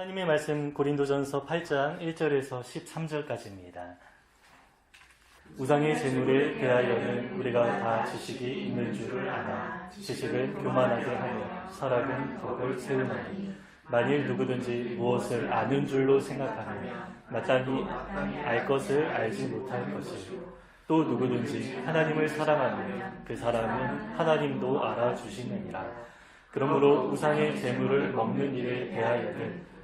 하나님의 말씀 고린도전서 8장 1절에서 13절까지입니다. 우상의 재물에 대하여는 우리가 다 지식이 있는 줄을 아나 지식을 교만하게 하며 철학은 덕을 세우나니 만일 누구든지 무엇을 아는 줄로 생각하면 마땅히 알 것을 알지 못할 것이요 또 누구든지 하나님을 사랑하면 그 사람은 하나님도 알아주시느니라 그러므로 우상의 재물을 먹는 일에 대하여는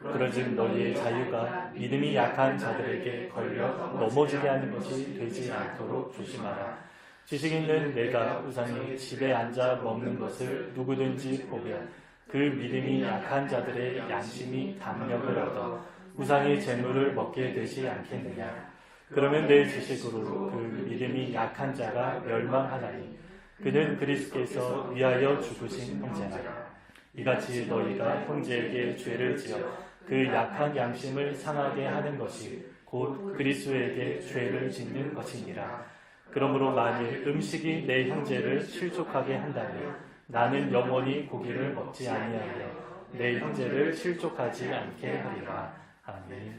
그런즉 너희의 자유가 믿음이 약한 자들에게 걸려 넘어지게 하는 것이 되지 않도록 조심하라. 지식 있는 내가 우상의 집에 앉아 먹는 것을 누구든지 보면 그 믿음이 약한 자들의 양심이 담력을 얻어 우상의 재물을 먹게 되지 않겠느냐. 그러면 내 지식으로 그 믿음이 약한 자가 멸망하나니 그는 그리스도께서 위하여 죽으신 형제라. 이같이 너희가 형제에게 죄를 지어 그 약한 양심을 상하게 하는 것이 곧 그리스도에게 죄를 짓는 것이니라. 그러므로 만일 음식이 내 형제를 실족하게 한다면 나는 영원히 고기를 먹지 아니하며 내 형제를 실족하지 않게 하리라. 아멘.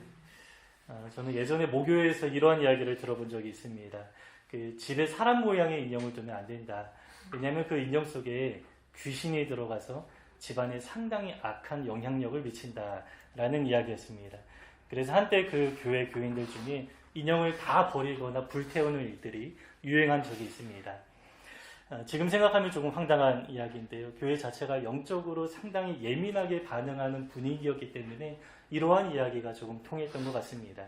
아, 저는 예전에 모교에서 이러한 이야기를 들어본 적이 있습니다. 그 집에 사람 모양의 인형을 두면 안 된다. 왜냐하면 그 인형 속에 귀신이 들어가서 집안에 상당히 악한 영향력을 미친다라는 이야기였습니다. 그래서 한때 그 교회 교인들 중에 인형을 다 버리거나 불태우는 일들이 유행한 적이 있습니다. 아, 지금 생각하면 조금 황당한 이야기인데요. 교회 자체가 영적으로 상당히 예민하게 반응하는 분위기였기 때문에 이러한 이야기가 조금 통했던 것 같습니다.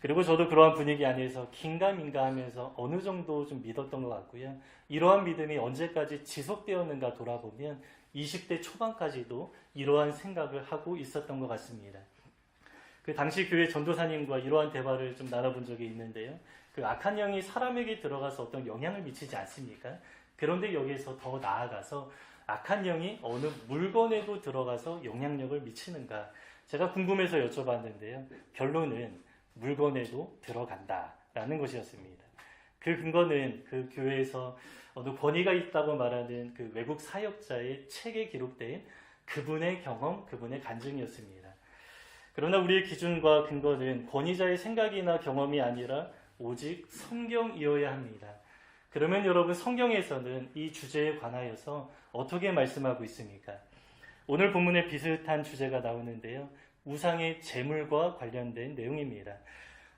그리고 저도 그러한 분위기 안에서 긴가민가 하면서 어느 정도 좀 믿었던 것 같고요. 이러한 믿음이 언제까지 지속되었는가 돌아보면 20대 초반까지도 이러한 생각을 하고 있었던 것 같습니다. 그 당시 교회 전도사님과 이러한 대화를 좀 나눠본 적이 있는데요. 그 악한 영이 사람에게 들어가서 어떤 영향을 미치지 않습니까? 그런데 여기에서 더 나아가서 악한 영이 어느 물건에도 들어가서 영향력을 미치는가? 제가 궁금해서 여쭤봤는데요. 결론은 물건에도 들어간다라는 것이었습니다. 그 근거는 그 교회에서 어느 권위가 있다고 말하는 그 외국 사역자의 책에 기록된 그분의 경험, 그분의 간증이었습니다. 그러나 우리의 기준과 근거는 권위자의 생각이나 경험이 아니라 오직 성경이어야 합니다. 그러면 여러분 성경에서는 이 주제에 관하여서 어떻게 말씀하고 있습니까? 오늘 본문에 비슷한 주제가 나오는데요. 우상의 재물과 관련된 내용입니다.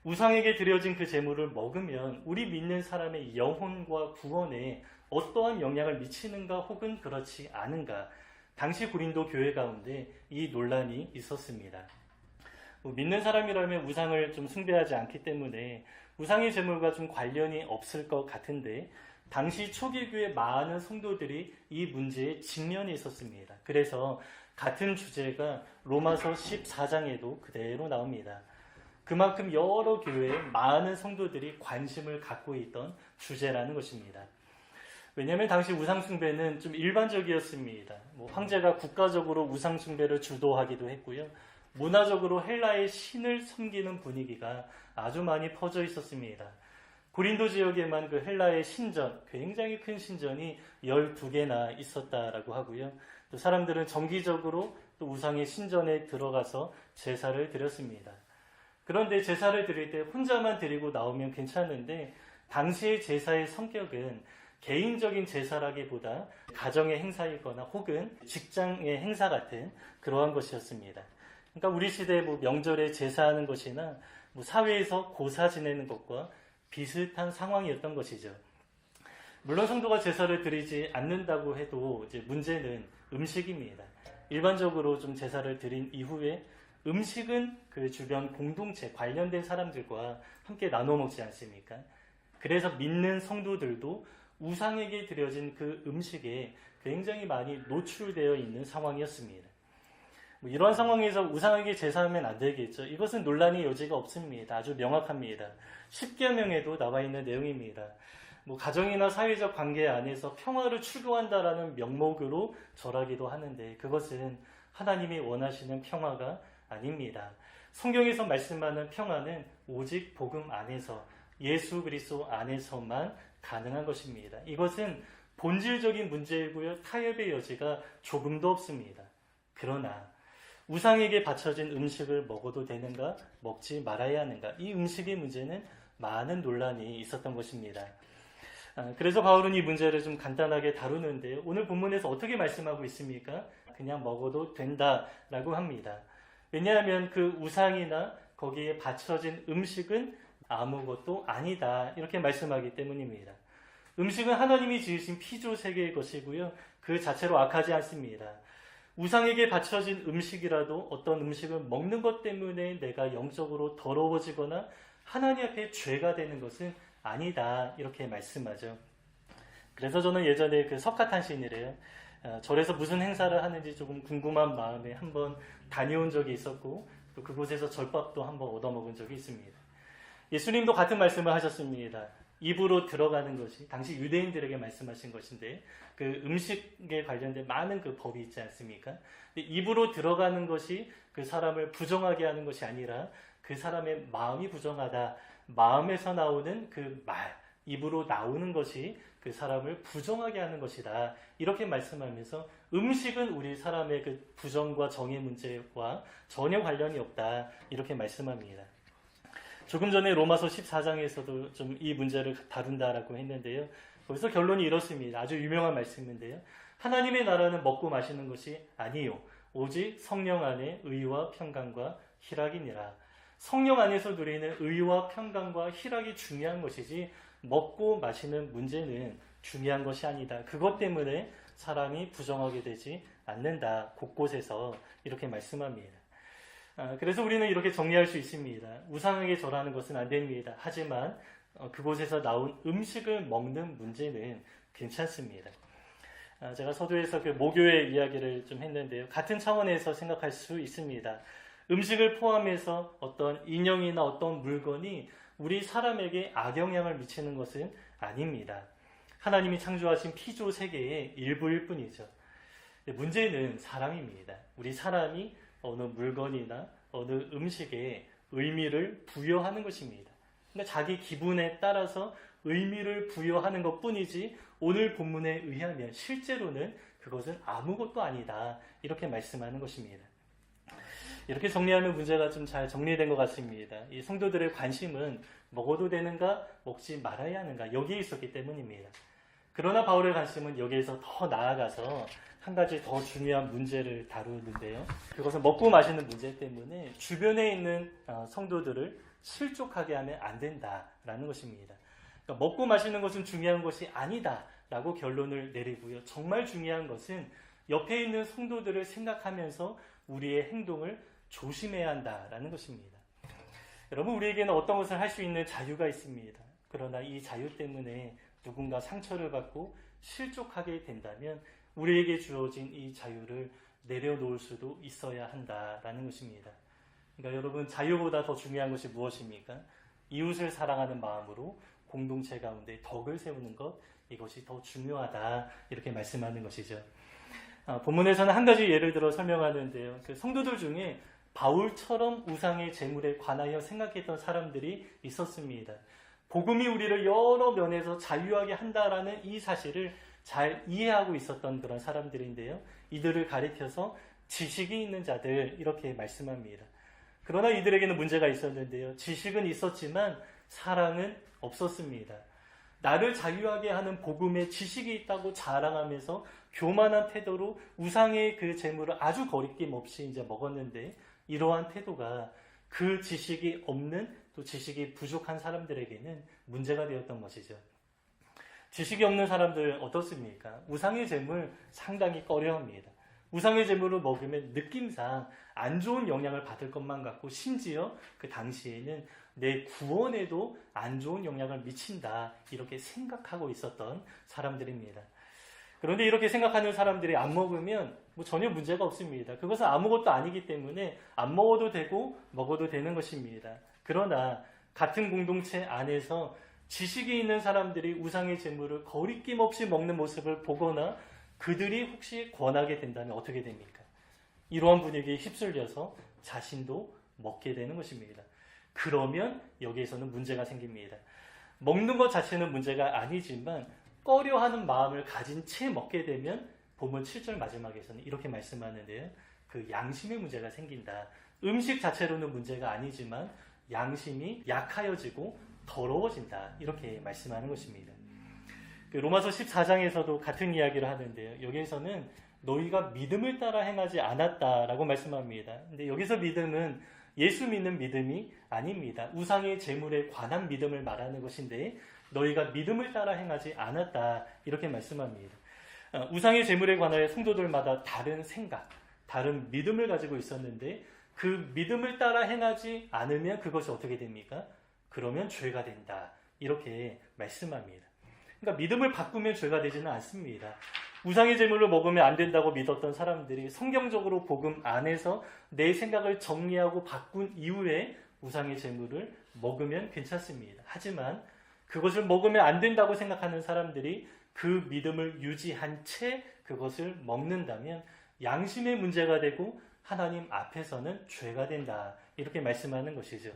우상에게 드려진 그 재물을 먹으면 우리 믿는 사람의 영혼과 구원에 어떠한 영향을 미치는가 혹은 그렇지 않은가 당시 고린도 교회 가운데 이 논란이 있었습니다. 뭐 믿는 사람이라면 우상을 좀 숭배하지 않기 때문에 우상의 재물과 좀 관련이 없을 것 같은데 당시 초기 교회 많은 성도들이 이 문제에 직면이 있었습니다. 그래서 같은 주제가 로마서 14장에도 그대로 나옵니다. 그만큼 여러 교회에 많은 성도들이 관심을 갖고 있던 주제라는 것입니다. 왜냐하면 당시 우상숭배는 좀 일반적이었습니다. 뭐 황제가 국가적으로 우상숭배를 주도하기도 했고요. 문화적으로 헬라의 신을 섬기는 분위기가 아주 많이 퍼져 있었습니다. 고린도 지역에만 그 헬라의 신전, 굉장히 큰 신전이 12개나 있었다라고 하고요. 또 사람들은 정기적으로 또 우상의 신전에 들어가서 제사를 드렸습니다. 그런데 제사를 드릴 때 혼자만 드리고 나오면 괜찮은데 당시의 제사의 성격은 개인적인 제사라기보다 가정의 행사이거나 혹은 직장의 행사 같은 그러한 것이었습니다. 그러니까 우리 시대 뭐 명절에 제사하는 것이나 뭐 사회에서 고사 지내는 것과 비슷한 상황이었던 것이죠. 물론 성도가 제사를 드리지 않는다고 해도 이제 문제는 음식입니다. 일반적으로 좀 제사를 드린 이후에 음식은 그 주변 공동체 관련된 사람들과 함께 나눠 먹지 않습니까? 그래서 믿는 성도들도 우상에게 드려진 그 음식에 굉장히 많이 노출되어 있는 상황이었습니다. 뭐 이러한 상황에서 우상에게 제사하면 안 되겠죠. 이것은 논란의 여지가 없습니다. 아주 명확합니다. 10계명에도 나와 있는 내용입니다. 뭐 가정이나 사회적 관계 안에서 평화를 추구한다라는 명목으로 절하기도 하는데 그것은 하나님이 원하시는 평화가 아닙니다. 성경에서 말씀하는 평화는 오직 복음 안에서 예수 그리스도 안에서만 가능한 것입니다. 이것은 본질적인 문제이고요. 타협의 여지가 조금도 없습니다. 그러나 우상에게 바쳐진 음식을 먹어도 되는가, 먹지 말아야 하는가, 이 음식의 문제는 많은 논란이 있었던 것입니다. 아, 그래서 바울은 이 문제를 좀 간단하게 다루는데 오늘 본문에서 어떻게 말씀하고 있습니까? 그냥 먹어도 된다라고 합니다. 왜냐하면 그 우상이나 거기에 바쳐진 음식은 아무것도 아니다 이렇게 말씀하기 때문입니다. 음식은 하나님이 지으신 피조 세계의 것이고요. 그 자체로 악하지 않습니다. 우상에게 바쳐진 음식이라도 어떤 음식을 먹는 것 때문에 내가 영적으로 더러워지거나 하나님 앞에 죄가 되는 것은 아니다 이렇게 말씀하죠. 그래서 저는 예전에 그 석가탄신이래요. 어, 절에서 무슨 행사를 하는지 조금 궁금한 마음에 한번 다녀온 적이 있었고 또 그곳에서 절밥도 한번 얻어먹은 적이 있습니다. 예수님도 같은 말씀을 하셨습니다. 입으로 들어가는 것이 당시 유대인들에게 말씀하신 것인데 그 음식에 관련된 많은 그 법이 있지 않습니까? 입으로 들어가는 것이 그 사람을 부정하게 하는 것이 아니라 그 사람의 마음이 부정하다. 마음에서 나오는 그 말, 입으로 나오는 것이 그 사람을 부정하게 하는 것이다. 이렇게 말씀하면서 음식은 우리 사람의 그 부정과 정의 문제와 전혀 관련이 없다. 이렇게 말씀합니다. 조금 전에 로마서 14장에서도 좀 이 문제를 다룬다라고 했는데요. 거기서 결론이 이렇습니다. 아주 유명한 말씀인데요. 하나님의 나라는 먹고 마시는 것이 아니요. 오직 성령 안에 의와 평강과 희락이니라. 성령 안에서 누리는 의와 평강과 희락이 중요한 것이지 먹고 마시는 문제는 중요한 것이 아니다. 그것 때문에 사람이 부정하게 되지 않는다. 곳곳에서 이렇게 말씀합니다. 아, 그래서 우리는 이렇게 정리할 수 있습니다. 우상에게 절하는 것은 안 됩니다. 하지만 어, 그곳에서 나온 음식을 먹는 문제는 괜찮습니다. 아, 제가 서두에서 그 모교의 이야기를 좀 했는데요. 같은 차원에서 생각할 수 있습니다. 음식을 포함해서 어떤 인형이나 어떤 물건이 우리 사람에게 악영향을 미치는 것은 아닙니다. 하나님이 창조하신 피조 세계의 일부일 뿐이죠. 문제는 사람입니다. 우리 사람이 어느 물건이나 어느 음식에 의미를 부여하는 것입니다. 그러니까 자기 기분에 따라서 의미를 부여하는 것 뿐이지 오늘 본문에 의하면 실제로는 그것은 아무것도 아니다. 이렇게 말씀하는 것입니다. 이렇게 정리하면 문제가 좀 잘 정리된 것 같습니다. 이 성도들의 관심은 먹어도 되는가, 먹지 말아야 하는가, 여기에 있었기 때문입니다. 그러나 바울의 관심은 여기에서 더 나아가서 한 가지 더 중요한 문제를 다루는데요. 그것은 먹고 마시는 문제 때문에 주변에 있는 어, 성도들을 실족하게 하면 안 된다라는 것입니다. 그러니까 먹고 마시는 것은 중요한 것이 아니다라고 결론을 내리고요. 정말 중요한 것은 옆에 있는 성도들을 생각하면서 우리의 행동을 조심해야 한다라는 것입니다. 여러분, 우리에게는 어떤 것을 할 수 있는 자유가 있습니다. 그러나 이 자유 때문에 누군가 상처를 받고 실족하게 된다면 우리에게 주어진 이 자유를 내려놓을 수도 있어야 한다라는 것입니다. 그러니까 여러분, 자유보다 더 중요한 것이 무엇입니까? 이웃을 사랑하는 마음으로 공동체 가운데 덕을 세우는 것, 이것이 더 중요하다. 이렇게 말씀하는 것이죠. 아, 본문에서는 한 가지 예를 들어 설명하는데요. 그 성도들 중에 바울처럼 우상의 재물에 관하여 생각했던 사람들이 있었습니다. 복음이 우리를 여러 면에서 자유하게 한다라는 이 사실을 잘 이해하고 있었던 그런 사람들인데요. 이들을 가리켜서 지식이 있는 자들 이렇게 말씀합니다. 그러나 이들에게는 문제가 있었는데요. 지식은 있었지만 사랑은 없었습니다. 나를 자유하게 하는 복음에 지식이 있다고 자랑하면서 교만한 태도로 우상의 그 재물을 아주 거리낌 없이 이제 먹었는데 이러한 태도가 그 지식이 없는 또 지식이 부족한 사람들에게는 문제가 되었던 것이죠. 지식이 없는 사람들 어떻습니까? 우상의 재물 상당히 꺼려합니다. 우상의 재물을 먹으면 느낌상 안 좋은 영향을 받을 것만 같고 심지어 그 당시에는 내 구원에도 안 좋은 영향을 미친다 이렇게 생각하고 있었던 사람들입니다. 그런데 이렇게 생각하는 사람들이 안 먹으면 뭐 전혀 문제가 없습니다. 그것은 아무것도 아니기 때문에 안 먹어도 되고 먹어도 되는 것입니다. 그러나 같은 공동체 안에서 지식이 있는 사람들이 우상의 재물을 거리낌 없이 먹는 모습을 보거나 그들이 혹시 권하게 된다면 어떻게 됩니까? 이러한 분위기에 휩쓸려서 자신도 먹게 되는 것입니다. 그러면 여기에서는 문제가 생깁니다. 먹는 것 자체는 문제가 아니지만 꺼려하는 마음을 가진 채 먹게 되면 본문 7절 마지막에서는 이렇게 말씀하는데요. 그 양심의 문제가 생긴다. 음식 자체로는 문제가 아니지만 양심이 약하여지고 더러워진다. 이렇게 말씀하는 것입니다. 그 로마서 14장에서도 같은 이야기를 하는데요. 여기에서는 너희가 믿음을 따라 행하지 않았다라고 말씀합니다. 근데 여기서 믿음은 예수 믿는 믿음이 아닙니다. 우상의 재물에 관한 믿음을 말하는 것인데 너희가 믿음을 따라 행하지 않았다 이렇게 말씀합니다. 어, 우상의 재물에 관하여 성도들마다 다른 생각, 다른 믿음을 가지고 있었는데 그 믿음을 따라 행하지 않으면 그것이 어떻게 됩니까? 그러면 죄가 된다. 이렇게 말씀합니다. 그러니까 믿음을 바꾸면 죄가 되지는 않습니다. 우상의 재물을 먹으면 안 된다고 믿었던 사람들이 성경적으로 복음 안에서 내 생각을 정리하고 바꾼 이후에 우상의 재물을 먹으면 괜찮습니다. 하지만 그것을 먹으면 안 된다고 생각하는 사람들이 그 믿음을 유지한 채 그것을 먹는다면 양심의 문제가 되고 하나님 앞에서는 죄가 된다. 이렇게 말씀하는 것이죠.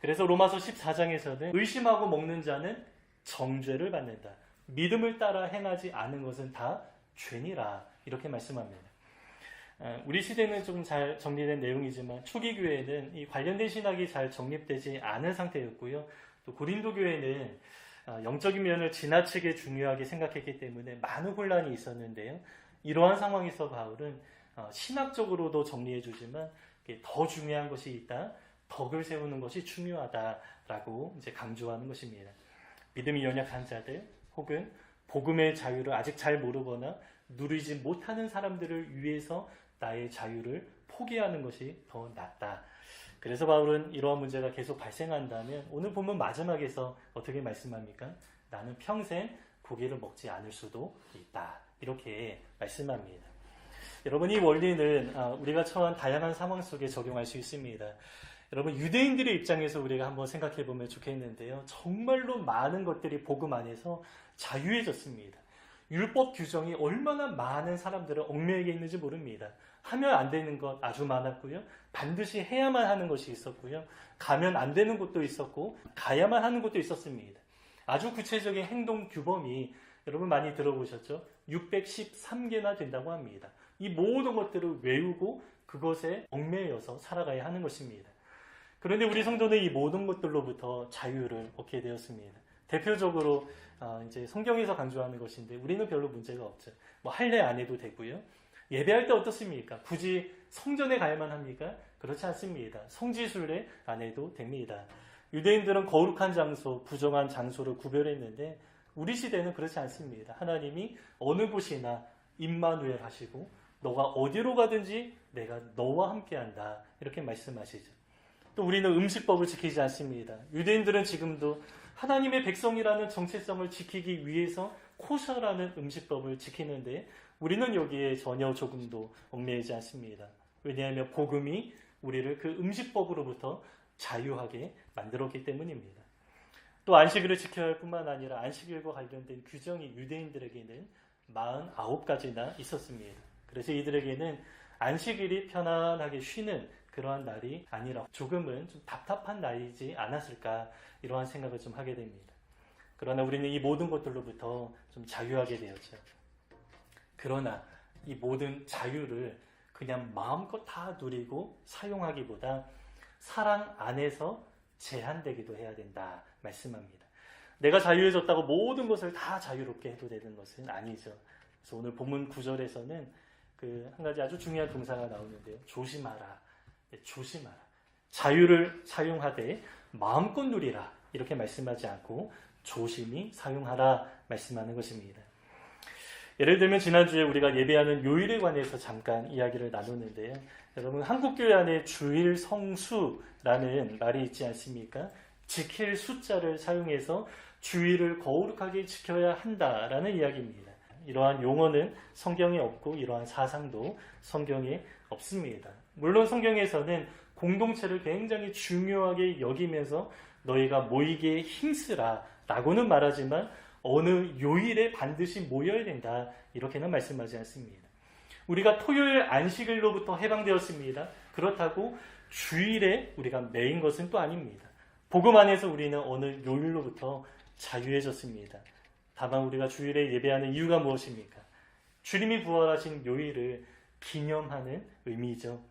그래서 로마서 14장에서는 의심하고 먹는 자는 정죄를 받는다. 믿음을 따라 행하지 않은 것은 다 죄니라. 이렇게 말씀합니다. 어, 우리 시대는 조금 잘 정리된 내용이지만 초기 교회는 이 관련된 신학이 잘 정립되지 않은 상태였고요. 또 고린도 교회는 어, 영적인 면을 지나치게 중요하게 생각했기 때문에 많은 혼란이 있었는데요. 이러한 상황에서 바울은 어, 신학적으로도 정리해 주지만 더 중요한 것이 있다. 덕을 세우는 것이 중요하다라고 이제 강조하는 것입니다. 믿음이 연약한 자들 혹은 복음의 자유를 아직 잘 모르거나 누리지 못하는 사람들을 위해서 나의 자유를 포기하는 것이 더 낫다. 그래서 바울은 이러한 문제가 계속 발생한다면 오늘 보면 마지막에서 어떻게 말씀합니까? 나는 평생 고기를 먹지 않을 수도 있다. 이렇게 말씀합니다. 여러분 이 원리는 아, 우리가 처한 다양한 상황 속에 적용할 수 있습니다. 여러분 유대인들의 입장에서 우리가 한번 생각해 보면 좋겠는데요. 정말로 많은 것들이 복음 안에서 자유해졌습니다. 율법 규정이 얼마나 많은 사람들을 얽매이게 있는지 모릅니다. 하면 안 되는 것 아주 많았고요. 반드시 해야만 하는 것이 있었고요. 가면 안 되는 곳도 있었고 가야만 하는 곳도 있었습니다. 아주 구체적인 행동 규범이 여러분 많이 들어보셨죠? 613개나 된다고 합니다. 이 모든 것들을 외우고 그것에 얽매여서 살아가야 하는 것입니다. 그런데 우리 성도는 이 모든 것들로부터 자유를 얻게 되었습니다. 대표적으로 어, 이제 성경에서 강조하는 것인데 우리는 별로 문제가 없죠. 뭐 할례 안 해도 되고요. 예배할 때 어떻습니까? 굳이 성전에 가야만 합니까? 그렇지 않습니다. 성지순례 안 해도 됩니다. 유대인들은 거룩한 장소, 부정한 장소를 구별했는데 우리 시대는 그렇지 않습니다. 하나님이 어느 곳이나 임마누엘 하시고 너가 어디로 가든지 내가 너와 함께한다 이렇게 말씀하시죠. 또 우리는 음식법을 지키지 않습니다. 유대인들은 지금도 하나님의 백성이라는 정체성을 지키기 위해서 코셔라는 음식법을 지키는데 우리는 여기에 전혀 조금도 얽매이지 않습니다. 왜냐하면 복음이 우리를 그 음식법으로부터 자유하게 만들었기 때문입니다. 또 안식일을 지켜야 할 뿐만 아니라 안식일과 관련된 규정이 유대인들에게는 49가지나 있었습니다. 그래서 이들에게는 안식일이 편안하게 쉬는 그러한 날이 아니라 조금은 좀 답답한 날이지 않았을까 이러한 생각을 좀 하게 됩니다. 그러나 우리는 이 모든 것들로부터 좀 자유하게 되었죠. 그러나 이 모든 자유를 그냥 마음껏 다 누리고 사용하기보다 사랑 안에서 제한되기도 해야 된다 말씀합니다. 내가 자유해졌다고 모든 것을 다 자유롭게 해도 되는 것은 아니죠. 그래서 오늘 본문 구절에서는 그 한 가지 아주 중요한 동사가 나오는데요. 조심하라. 네, 조심하라. 자유를 사용하되 마음껏 누리라 이렇게 말씀하지 않고 조심히 사용하라 말씀하는 것입니다. 예를 들면 지난주에 우리가 예배하는 요일에 관해서 잠깐 이야기를 나눴는데요. 여러분 한국교회 안에 주일 성수라는 말이 있지 않습니까? 지킬 숫자를 사용해서 주일을 거룩하게 지켜야 한다라는 이야기입니다. 이러한 용어는 성경에 없고 이러한 사상도 성경에 없습니다. 물론 성경에서는 공동체를 굉장히 중요하게 여기면서 너희가 모이게 힘쓰라 라고는 말하지만 어느 요일에 반드시 모여야 된다 이렇게는 말씀하지 않습니다. 우리가 토요일 안식일로부터 해방되었습니다. 그렇다고 주일에 우리가 매인 것은 또 아닙니다. 복음 안에서 우리는 어느 요일로부터 자유해졌습니다. 다만 우리가 주일에 예배하는 이유가 무엇입니까? 주님이 부활하신 요일을 기념하는 의미죠.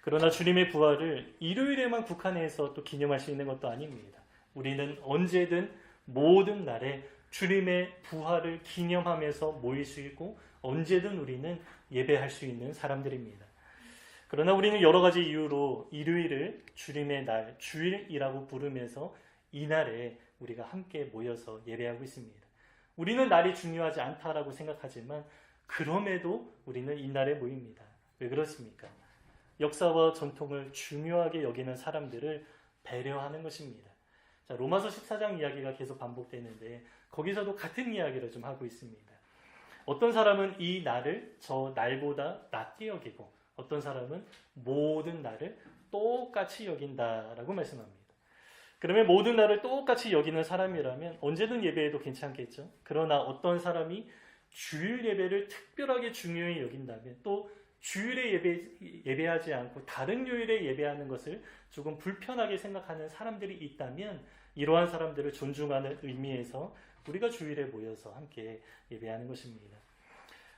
그러나 주님의 부활을 일요일에만 국한해서 또 기념할 수 있는 것도 아닙니다. 우리는 언제든 모든 날에 주님의 부활을 기념하면서 모일 수 있고 언제든 우리는 예배할 수 있는 사람들입니다. 그러나 우리는 여러 가지 이유로 일요일을 주님의 날, 주일이라고 부르면서 이날에 우리가 함께 모여서 예배하고 있습니다. 우리는 날이 중요하지 않다라고 생각하지만 그럼에도 우리는 이날에 모입니다. 왜 그렇습니까? 역사와 전통을 중요하게 여기는 사람들을 배려하는 것입니다. 자, 로마서 14장 이야기가 계속 반복되는데 거기서도 같은 이야기를 좀 하고 있습니다. 어떤 사람은 이 날을 저 날보다 낮게 여기고 어떤 사람은 모든 날을 똑같이 여긴다라고 말씀합니다. 그러면 모든 날을 똑같이 여기는 사람이라면 언제든 예배해도 괜찮겠죠. 그러나 어떤 사람이 주일 예배를 특별하게 중요히 여긴다면 또 주일에 예배, 예배하지 않고 다른 요일에 예배하는 것을 조금 불편하게 생각하는 사람들이 있다면 이러한 사람들을 존중하는 의미에서 우리가 주일에 모여서 함께 예배하는 것입니다.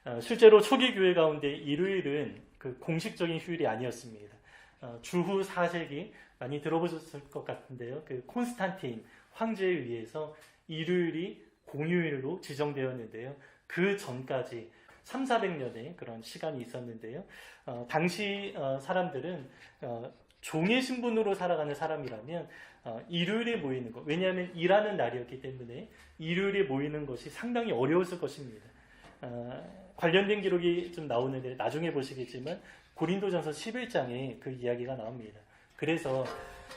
어, 실제로 초기 교회 가운데 일요일은 그 공식적인 휴일이 아니었습니다. 어, 주후 4세기 많이 들어보셨을 것 같은데요. 그 콘스탄틴 황제에 의해서 일요일이 공휴일로 지정되었는데요. 그 전까지 3, 400년의 그런 시간이 있었는데요. 어, 당시 어, 사람들은 어, 종의 신분으로 살아가는 사람이라면 어, 일요일에 모이는 것, 왜냐하면 일하는 날이었기 때문에 일요일에 모이는 것이 상당히 어려웠을 것입니다. 어, 관련된 기록이 좀 나오는데 나중에 보시겠지만 고린도전서 11장에 그 이야기가 나옵니다. 그래서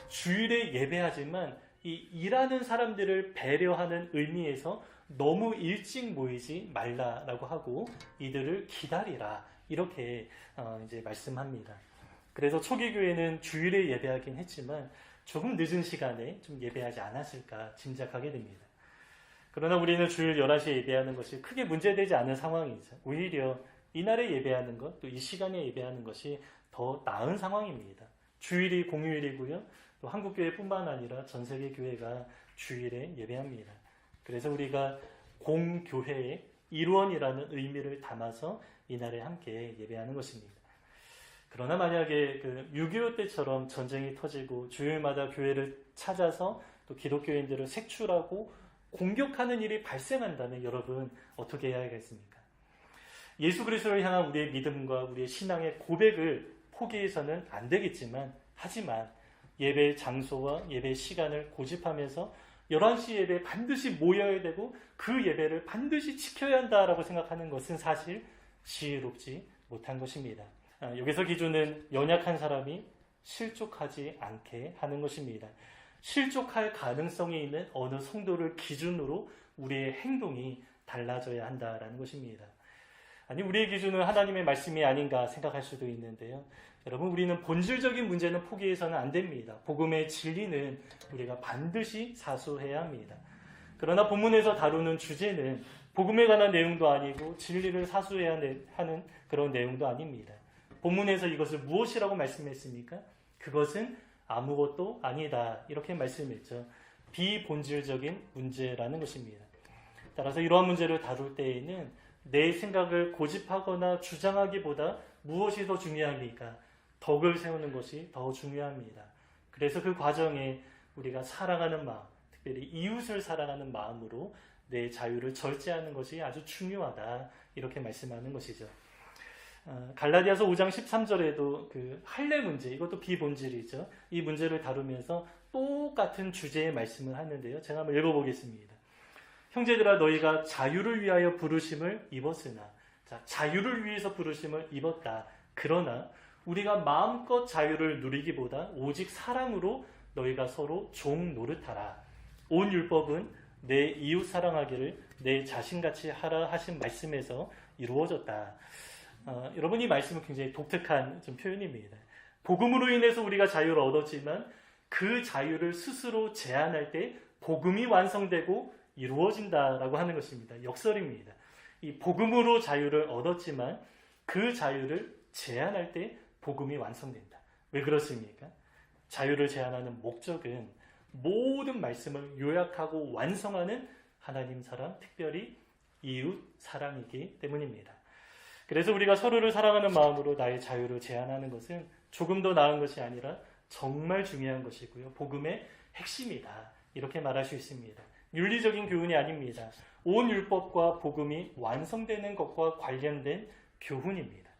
주일에 예배하지만 이 일하는 사람들을 배려하는 의미에서 너무 일찍 모이지 말라라고 하고 이들을 기다리라 이렇게 어, 이제 말씀합니다. 그래서 초기 교회는 주일에 예배하긴 했지만 조금 늦은 시간에 좀 예배하지 않았을까 짐작하게 됩니다. 그러나 우리는 주일 11시에 예배하는 것이 크게 문제되지 않은 상황이죠. 오히려 이날에 예배하는 것, 또 이 시간에 예배하는 것이 더 나은 상황입니다. 주일이 공휴일이고요. 또 한국교회뿐만 아니라 전 세계 교회가 주일에 예배합니다. 그래서 우리가 공교회의 일원이라는 의미를 담아서 이날에 함께 예배하는 것입니다. 그러나 만약에 그 6.25 때처럼 전쟁이 터지고 주일마다 교회를 찾아서 또 기독교인들을 색출하고 공격하는 일이 발생한다면 여러분 어떻게 해야 하겠습니까? 예수 그리스도를 향한 우리의 믿음과 우리의 신앙의 고백을 포기해서는 안 되겠지만 하지만 예배 장소와 예배 시간을 고집하면서 11시 예배 반드시 모여야 되고 그 예배를 반드시 지켜야 한다라고 생각하는 것은 사실 지혜롭지 못한 것입니다. 아, 여기서 기준은 연약한 사람이 실족하지 않게 하는 것입니다. 실족할 가능성이 있는 어느 성도를 기준으로 우리의 행동이 달라져야 한다라는 것입니다. 아니, 우리의 기준은 하나님의 말씀이 아닌가 생각할 수도 있는데요. 여러분, 우리는 본질적인 문제는 포기해서는 안 됩니다. 복음의 진리는 우리가 반드시 사수해야 합니다. 그러나 본문에서 다루는 주제는 복음에 관한 내용도 아니고 진리를 사수해야 하는 그런 내용도 아닙니다. 본문에서 이것을 무엇이라고 말씀했습니까? 그것은 아무것도 아니다. 이렇게 말씀했죠. 비본질적인 문제라는 것입니다. 따라서 이러한 문제를 다룰 때에는 내 생각을 고집하거나 주장하기보다 무엇이 더 중요합니까? 덕을 세우는 것이 더 중요합니다. 그래서 그 과정에 우리가 사랑하는 마음, 특별히 이웃을 사랑하는 마음으로 내 자유를 절제하는 것이 아주 중요하다. 이렇게 말씀하는 것이죠. 어, 갈라디아서 5장 13절에도 그 할례 문제, 이것도 비본질이죠. 이 문제를 다루면서 똑같은 주제의 말씀을 하는데요. 제가 한번 읽어보겠습니다. 형제들아 너희가 자유를 위하여 부르심을 입었으나 자, 자유를 위해서 부르심을 입었다. 그러나 우리가 마음껏 자유를 누리기보다 오직 사랑으로 너희가 서로 종 노릇하라. 온 율법은 내 이웃 사랑하기를 내 자신같이 하라 하신 말씀에서 이루어졌다. 어, 여러분 이 말씀은 굉장히 독특한 좀 표현입니다. 복음으로 인해서 우리가 자유를 얻었지만 그 자유를 스스로 제한할 때 복음이 완성되고 이루어진다라고 하는 것입니다. 역설입니다. 이 복음으로 자유를 얻었지만 그 자유를 제한할 때 복음이 완성된다. 왜 그렇습니까? 자유를 제한하는 목적은 모든 말씀을 요약하고 완성하는 하나님 사람, 특별히 이웃 사랑이기 때문입니다. 그래서 우리가 서로를 사랑하는 마음으로 나의 자유를 제한하는 것은 조금 더 나은 것이 아니라 정말 중요한 것이고요. 복음의 핵심이다. 이렇게 말할 수 있습니다. 윤리적인 교훈이 아닙니다. 온 율법과 복음이 완성되는 것과 관련된 교훈입니다.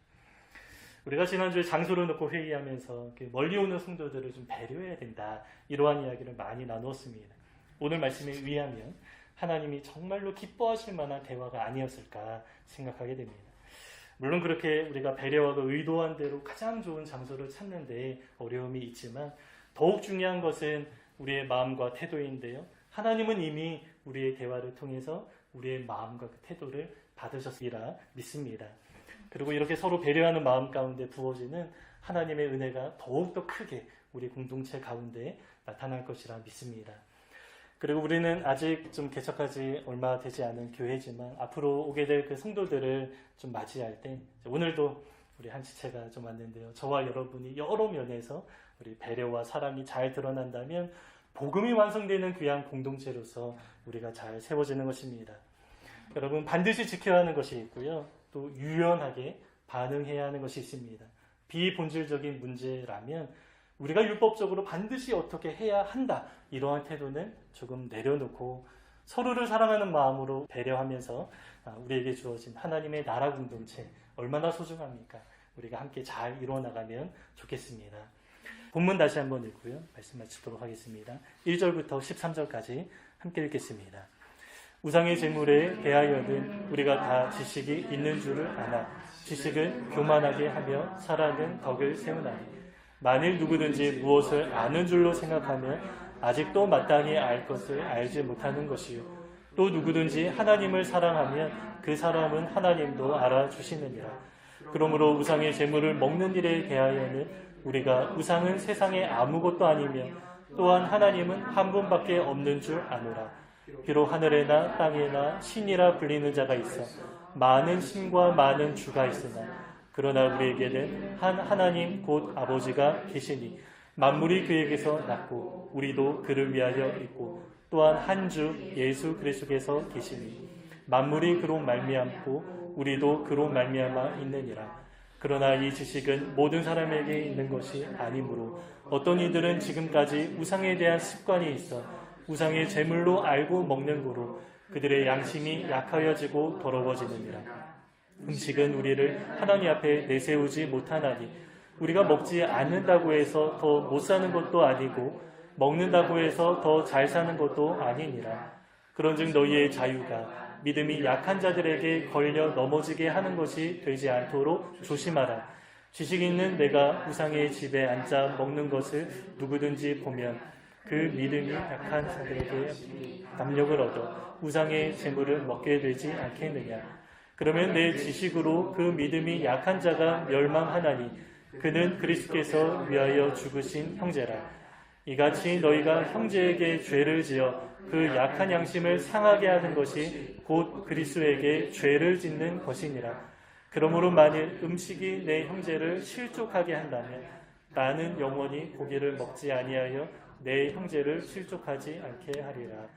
우리가 지난주에 장소를 놓고 회의하면서 멀리 오는 성도들을 좀 배려해야 된다. 이러한 이야기를 많이 나누었습니다. 오늘 말씀에 의하면 하나님이 정말로 기뻐하실 만한 대화가 아니었을까 생각하게 됩니다. 물론 그렇게 우리가 배려하고 의도한 대로 가장 좋은 장소를 찾는 데 어려움이 있지만 더욱 중요한 것은 우리의 마음과 태도인데요. 하나님은 이미 우리의 대화를 통해서 우리의 마음과 그 태도를 받으셨으리라 믿습니다. 그리고 이렇게 서로 배려하는 마음 가운데 부어지는 하나님의 은혜가 더욱더 크게 우리 공동체 가운데 나타날 것이라 믿습니다. 그리고 우리는 아직 좀 개척하지 얼마 되지 않은 교회지만 앞으로 오게 될 그 성도들을 좀 맞이할 때 오늘도 우리 한 지체가 좀 왔는데요. 저와 여러분이 여러 면에서 우리 배려와 사랑이 잘 드러난다면 복음이 완성되는 귀한 공동체로서 우리가 잘 세워지는 것입니다. 여러분 반드시 지켜야 하는 것이 있고요. 또 유연하게 반응해야 하는 것이 있습니다. 비본질적인 문제라면 우리가 율법적으로 반드시 어떻게 해야 한다. 이러한 태도는 조금 내려놓고 서로를 사랑하는 마음으로 배려하면서 아, 우리에게 주어진 하나님의 나라 공동체 얼마나 소중합니까? 우리가 함께 잘 이루어 나가면 좋겠습니다. 본문 다시 한번 읽고요. 말씀 마치도록 하겠습니다. 1절부터 13절까지 함께 읽겠습니다. 우상의 제물에 대하여는 우리가 다 지식이 있는 줄을 아나 지식은 교만하게 하며 사랑은 덕을 세우나니 만일 누구든지 무엇을 아는 줄로 생각하면 아직도 마땅히 알 것을 알지 못하는 것이요. 또 누구든지 하나님을 사랑하면 그 사람은 하나님도 알아주시느니라. 그러므로 우상의 제물을 먹는 일에 대하여는 우리가 우상은 세상에 아무것도 아니며 또한 하나님은 한 분밖에 없는 줄 아노라. 비록 하늘에나 땅에나 신이라 불리는 자가 있어 많은 신과 많은 주가 있으나 그러나 우리에게는 한 하나님 곧 아버지가 계시니 만물이 그에게서 났고 우리도 그를 위하여 있고 또한 한 주 예수 그리스도께서 계시니 만물이 그로 말미암고 우리도 그로 말미암아 있느니라 그러나 이 지식은 모든 사람에게 있는 것이 아니므로 어떤 이들은 지금까지 우상에 대한 습관이 있어 우상의 제물로 알고 먹는 거로 그들의 양심이 약하여지고 더러워지느니라. 음식은 우리를 하나님 앞에 내세우지 못하나니 우리가 먹지 않는다고 해서 더 못 사는 것도 아니고 먹는다고 해서 더 잘 사는 것도 아니니라. 그런즉 너희의 자유가 믿음이 약한 자들에게 걸려 넘어지게 하는 것이 되지 않도록 조심하라. 지식 있는 내가 우상의 집에 앉아 먹는 것을 누구든지 보면 그 믿음이 약한 자들에게 담력을 얻어 우상의 재물을 먹게 되지 않겠느냐. 그러면 내 지식으로 그 믿음이 약한 자가 멸망하나니 그는 그리스께서 위하여 죽으신 형제라. 이같이 너희가 형제에게 죄를 지어 그 약한 양심을 상하게 하는 것이 곧 그리스에게 죄를 짓는 것이니라. 그러므로 만일 음식이 내 형제를 실족하게 한다면 나는 영원히 고기를 먹지 아니하여 내 형제를 실족하지 않게 하리라.